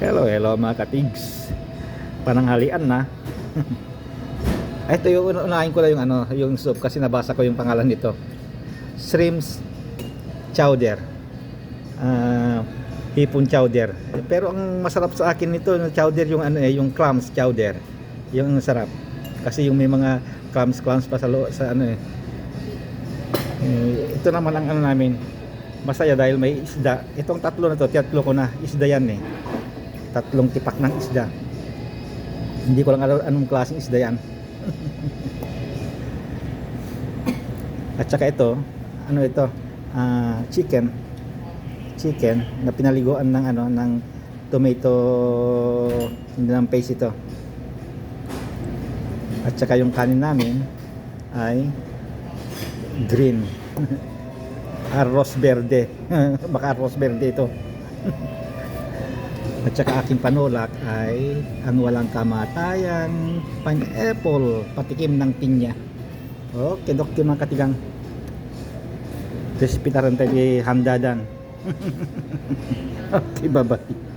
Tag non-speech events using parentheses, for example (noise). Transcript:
Hello, hello mga katigs. Pananghalian na. (laughs) Ito yung una- unahin ko lang yung ano, yung soup kasi nabasa ko yung pangalan nito. Shrimps chowder. Ah, hipon chowder. Pero ang masarap sa akin nito, yung chowder yung ano eh, yung clams chowder. Yung sarap. Kasi yung may mga clams clams pa sa, lo, sa ano eh. Eh, ito naman ang ano namin. Masaya dahil may isda. Itong tatlo na to, tatlo ko na. Isda yan eh. Tatlong tipak ng isda. Hindi ko lang alam anong klaseng isda yan. At saka ito, ano ito? Ah, chicken. Chicken na pinaliguan ng ano ng tomato hindi ng paste ito. At saka yung kanin namin ay green. (laughs) arroz verde. (laughs) Baka arroz verde ito. (laughs) At saka aking panulak ay ang walang kamatayan, pineapple, patikim ng pinya. Okay, doktor mga katigang. Recipe taran tayo handadan. (laughs) okay, bye-bye.